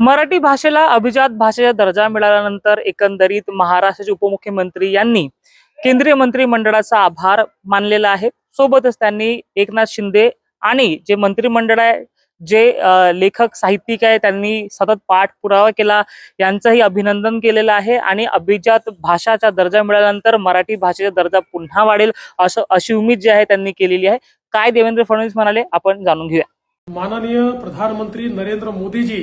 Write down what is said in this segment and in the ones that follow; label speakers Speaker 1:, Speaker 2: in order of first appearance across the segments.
Speaker 1: मराठी भाषेला अभिजात भाषेचा दर्जा मिळाल्यानंतर एकंदरीत महाराष्ट्राचे उपमुख्यमंत्री यांनी केंद्रीय मंत्रिमंडळाचा आभार मानलेला आहे. सोबतच त्यांनी एकनाथ शिंदे आणि जे मंत्रिमंडळ आहे जे लेखक साहित्यिक आहे त्यांनी सतत पाठपुरावा केला. यांचंही अभिनंदन केलेलं आहे आणि अभिजात भाषाचा दर्जा मिळाल्यानंतर मराठी भाषेचा दर्जा पुन्हा वाढेल असं अशी उमेद जी आहे त्यांनी केलेली आहे. काय देवेंद्र फडणवीस म्हणाले आपण जाणून घेऊया.
Speaker 2: माननीय प्रधानमंत्री नरेंद्र मोदीजी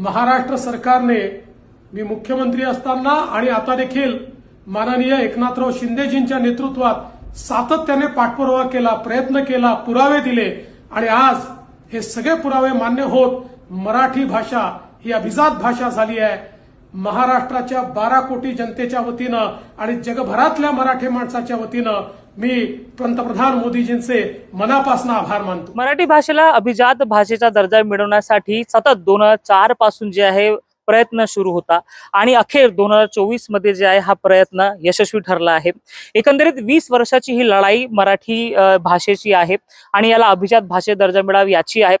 Speaker 2: महाराष्ट्र सरकारने मी मुख्यमंत्री असताना आणि आता देखील माननीय एकनाथराव शिंदेजींच्या नेतृत्वात सातत्याने पाठपुरावा केला प्रयत्न केला पुरावे दिले आणि आज हे सगळे पुरावे मान्य होत मराठी भाषा ही अभिजात भाषा झाली आहे. महाराष्ट्राच्या बारा कोटी जनतेच्या वतीनं आणि जगभरातल्या मराठी माणसाच्या वतीनं मी पंतप्रधान मोदीजींचे मनापासून आभार मानतो.
Speaker 1: मराठी भाषेला अभिजात भाषेचा दर्जा मिळवण्यासाठी सतत दोन हजार चारपासून जे आहे प्रयत्न सुरू होता आणि अखेर दोन हजार चोवीसमध्ये जे आहे हा प्रयत्न यशस्वी ठरला आहे. एकंदरीत वीस वर्षाची ही लढाई मराठी भाषेची आहे आणि याला अभिजात भाषेत दर्जा मिळावी याची आहे.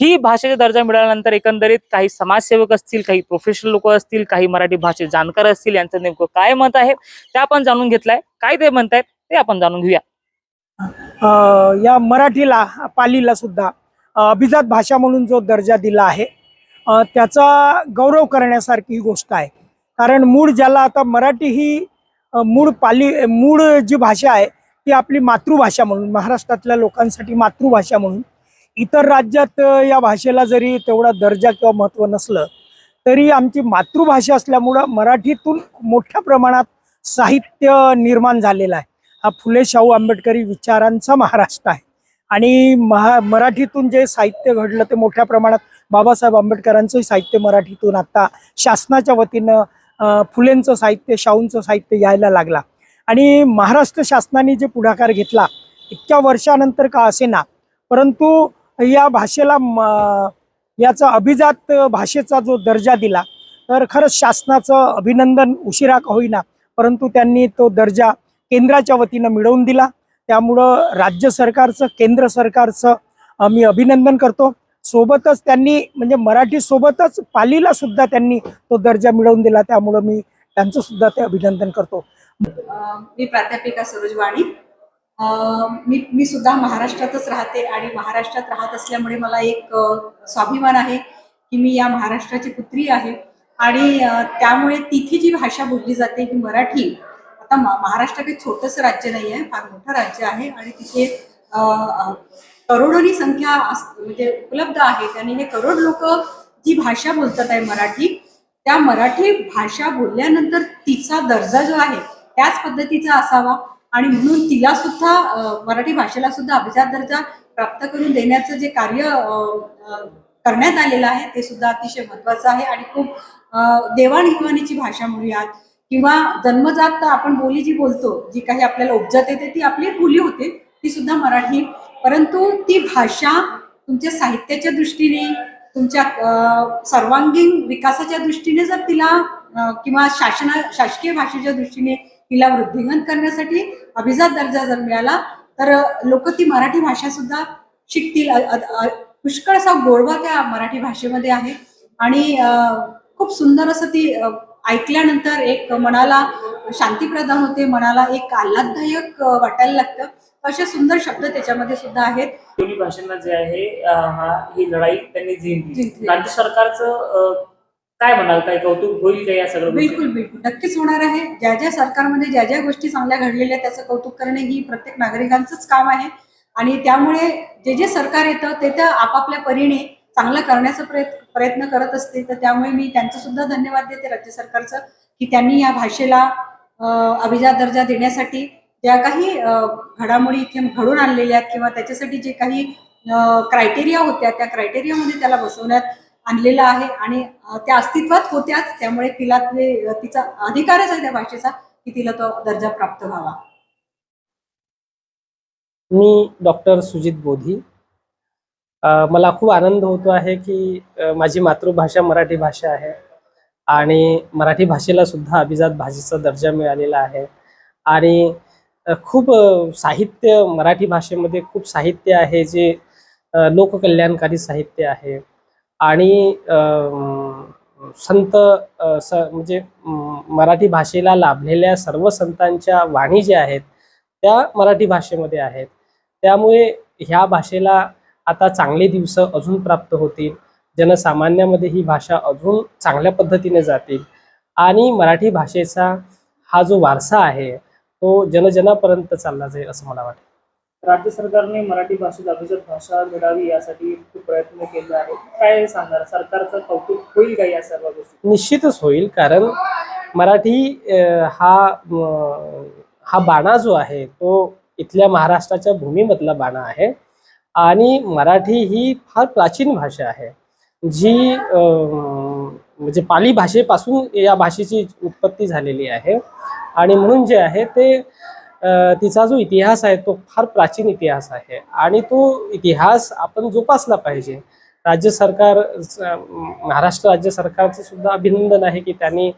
Speaker 1: ही भाषेचा दर्जा मिळाल्यानंतर एकंदरीत काही समाजसेवक असतील काही प्रोफेशनल लोक असतील काही मराठी भाषेत जाणकार असतील यांचं नेमकं काय मत आहे? ते आपण जाणून घेतलंय. काय ते म्हणतायत? ते आपण जाणून घेऊया.
Speaker 3: या मराठीला पालीला सुद्धा अभिजात भाषा म्हणून जो दर्जा दिला आहे त्याचा गौरव करण्यासारखी ही गोष्ट आहे. कारण मूळ ज्याला आता मराठी ही मूळ पाली मूळ जी भाषा आहे ती आपली मातृभाषा म्हणून महाराष्ट्रातल्या लोकांसाठी मातृभाषा म्हणून इतर राज्यात या भाषेला जरी तेवढा दर्जा किंवा महत्त्व नसलं तरी आमची मातृभाषा असल्यामुळं मराठीतून मोठ्या प्रमाणात साहित्य निर्माण झालेलं आहे. हा फुले शाहू आंबेडकरी विचारांचा महाराष्ट्र आहे. आणि महा मराठीतून जे साहित्य घडलं ते मोठ्या प्रमाणात बाबासाहेब आंबेडकरांचं साहित्य मराठीतून आता शासनाच्या वतीनं फुलेंचं साहित्य शाहूंचं साहित्य यायला लागला. आणि महाराष्ट्र शासनाने जे पुढाकार घेतला इतक्या वर्षानंतर का असेना परंतु या भाषेला म- याचा अभिजात भाषेचा जो दर्जा दिला तर खरंच शासनाचं अभिनंदन उशिरा का होईना परंतु त्यांनी तो दर्जा केंद्राच्या वतीनं मिळवून दिला. त्यामुळं राज्य सरकारचं केंद्र सरकारचं मी अभिनंदन करतो. सोबतच त्यांनी म्हणजे मराठी सोबतच पालीला सुद्धा त्यांनी तो दर्जा मिळवून दिला. त्यामुळं मी त्यांचं सुद्धा ते अभिनंदन करतो.
Speaker 4: मी प्राध्यापिका सरोज वाणी. मी मी सुद्धा महाराष्ट्रातच राहते आणि महाराष्ट्रात राहत असल्यामुळे मला एक स्वाभिमान आहे की मी या महाराष्ट्राची पुत्री आहे. आणि त्यामुळे तिथे जी भाषा बोलली जाते ही मराठी आता महाराष्ट्र काही छोटंसं राज्य नाही आहे फार मोठं राज्य आहे आणि तिथे करोडोनी संख्या अस- म्हणजे उपलब्ध आहे. आणि हे करोड लोक जी भाषा बोलतात आहे मराठी त्या मराठी भाषा बोलल्यानंतर तिचा दर्जा जो आहे त्याच पद्धतीचा असावा आणि म्हणून तिला सुद्धा मराठी भाषेला सुद्धा अभिजात दर्जा प्राप्त करून देण्याचं जे कार्य करण्यात आलेलं आहे ते सुद्धा अतिशय महत्वाचं आहे आणि खूप देवाणघेवाणीची भाषा म्हणूयात. किंवा जन्मजात तर आपण बोली जी बोलतो जी काही आपल्याला उपजत येते ती आपली बोली होते ती सुद्धा मराठी. परंतु ती भाषा तुमच्या साहित्याच्या दृष्टीने तुमच्या सर्वांगीण विकासाच्या दृष्टीने जर तिला किंवा शासना शासकीय भाषेच्या दृष्टीने तिला वृद्धिंगत करण्यासाठी अभिजात दर्जा जर मिळाला तर लोक ती मराठी भाषा सुद्धा शिकतील. पुष्कळ असा गोडवा त्या मराठी भाषेमध्ये आहे. आणि खूप सुंदर असं ती ऐकल्यानंतर एक मनाला शांती प्रदान होते मनाला एक आल्हाददायक वाटायला लागतं. असे सुंदर शब्द त्याच्यामध्ये सुद्धा आहेत.
Speaker 1: दोन्ही भाषांना जे आहे हा ही लढाई त्यांनी जिंकली. राज्य सरकारचं काय म्हणाल काय कौतुक होईल का या सगळं
Speaker 4: बिलकुल बिलकुल. नक्कीच होणार आहे. ज्या ज्या सरकारमध्ये ज्या ज्या गोष्टी चांगल्या घडलेल्या त्याचं कौतुक करणे ही प्रत्येक नागरिकांचंच काम आहे. आणि त्यामुळे जे जे सरकार येतं ते तर आपापल्या परीने चांगलं करण्याचा प्रयत्न प्रयत्न करत असते. तर त्यामुळे मी त्यांचं सुद्धा धन्यवाद देते राज्य सरकारचं की त्यांनी या भाषेला अभिजात दर्जा देण्यासाठी ज्या काही घडामोडी इथे घडून आणलेल्या आहेत किंवा त्याच्यासाठी जे काही क्रायटेरिया होत्या त्या क्रायटेरियामध्ये त्याला बसवण्यात आणलेलं आहे. आणि त्या अस्तित्वात होत्याच. त्यामुळे तिला ते तिचा अधिकारच आहे त्या भाषेचा की तिला तो दर्जा प्राप्त व्हावा.
Speaker 5: मी डॉक्टर सुजित बोधी मला खूप आनंद होतो आहे की माझी मातृभाषा मराठी भाषा आहे. आणि मराठी भाषेला सुद्धा अभिजात भाषेचा दर्जा मिळालेला आहे. आणि खूप साहित्य मराठी भाषेमध्ये खूप साहित्य आहे जे लोककल्याणकारी साहित्य आहे. आणि संत स म्हणजे मराठी भाषेला लाभलेल्या सर्व संतांच्या वाणी ज्या आहेत त्या मराठी भाषेमध्ये आहेत. त्यामुळे ह्या भाषेला आता चांगले दिवस अजून प्राप्त होतील. जनसामान्यामध्ये ही भाषा अजून चांगल्या पद्धतीने जातील आणि मराठी भाषेचा हा जो वारसा आहे तो जनजनापर्यंत चालला जाईल असं मला वाटतं.
Speaker 1: राज्य सरकारने मराठी भाषेत अभिजात भाषा मिळावी यासाठी खूप प्रयत्न केले आहेत. काय सांगणार? सरकारचं कौतुक होईल का या सर्व गोष्टी?
Speaker 5: निश्चितच होईल कारण मराठी हा हा बाणा जो आहे तो इथल्या महाराष्ट्राच्या भूमीमधला बाणा आहे. आणि मराठी ही फार प्राचीन भाषा आहे. जी म्हणजे पाली भाषेपासून या भाषेची उत्पत्ती झालेली आहे. आणि म्हणून जे आहे ते तिचा जो इतिहास आहे तो फार प्राचीन इतिहास आहे. आणि तो इतिहास आपण जोपासला पाहिजे. राज्य सरकार महाराष्ट्र राज्य सरकारचं सुद्धा अभिनंदन आहे की त्यांनी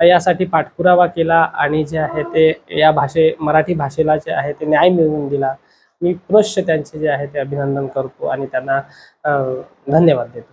Speaker 5: यासाठी पाठपुरावा केला आणि जे आहे ते या भाषे मराठी भाषेला जे आहे ते न्याय मिळवून दिला. मी पुनश्च त्यांचे जे आहे ते अभिनंदन करतो आणि त्यांना धन्यवाद देतो.